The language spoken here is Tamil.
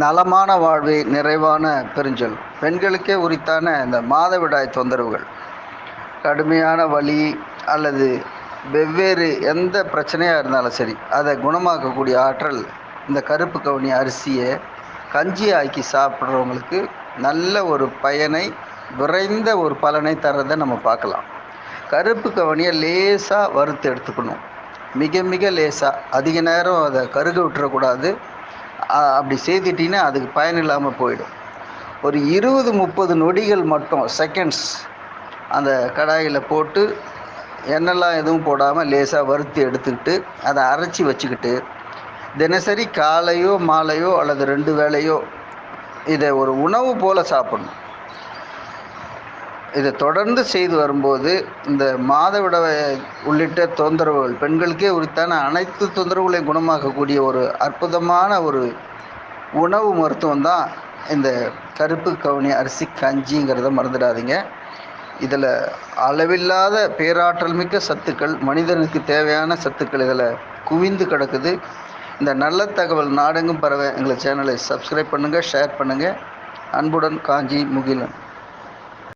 நலமான வாழ்வே நிறைவான பெருஞ்சொல். பெண்களுக்கே உரித்தான இந்த மாதவிடாய் தொந்தரவுகள். கடுமையான வலி அல்லது வெவ்வேறு எந்த பிரச்சனையாக இருந்தாலும் சரி அதை குணமாக்கக்கூடிய ஆற்றல் இந்த கருப்பு கவுனி அரிசியை கஞ்சி ஆக்கி சாப்பிட்றவங்களுக்கு நல்ல ஒரு பயனை விரைந்த ஒரு பலனை தர்றதை நம்ம பார்க்கலாம். கருப்பு கவனியை லேசாக வறுத்து எடுத்துக்கணும். மிக மிக லேசாக அதிக நேரம் அதை கருக விட்டுறக்கூடாது. அப்படி செய்துட்டிங்கன்னா அதுக்கு பயன் இல்லாமல் போயிடும். ஒரு இருபது முப்பது நொடிகள் மட்டும் செகண்ட்ஸ் அந்த கடாயில் போட்டு எண்ணெய்லாம் எதுவும் போடாமல் லேசாக வறுத்து எடுத்துக்கிட்டு அதை அரைச்சி வச்சுக்கிட்டு தினசரி காலையோ மாலையோ அல்லது ரெண்டு வேளையோ இதை ஒரு உணவு போல் சாப்பிடணும். இதை தொடர்ந்து செய்து வரும்போது இந்த மாதவிடவை உள்ளிட்ட தொந்தரவுகள் பெண்களுக்கே உரித்தான அனைத்து தொந்தரவுகளையும் குணமாக்கக்கூடிய ஒரு அற்புதமான ஒரு உணவு மருத்துவம் தான் இந்த கருப்பு கவுனி அரிசி கஞ்சிங்கிறத மறந்துடாதீங்க. இதில் அளவில்லாத பேராற்றல் மிக்க சத்துக்கள் மனிதனுக்கு தேவையான சத்துக்கள் இதில் குவிந்து கிடக்குது. இந்த நல்ல தகவல் நாடெங்கும் பரவ எங்களை சேனலை சப்ஸ்கிரைப் பண்ணுங்கள் ஷேர் பண்ணுங்கள் அன்புடன் காஞ்சி முகிலன்.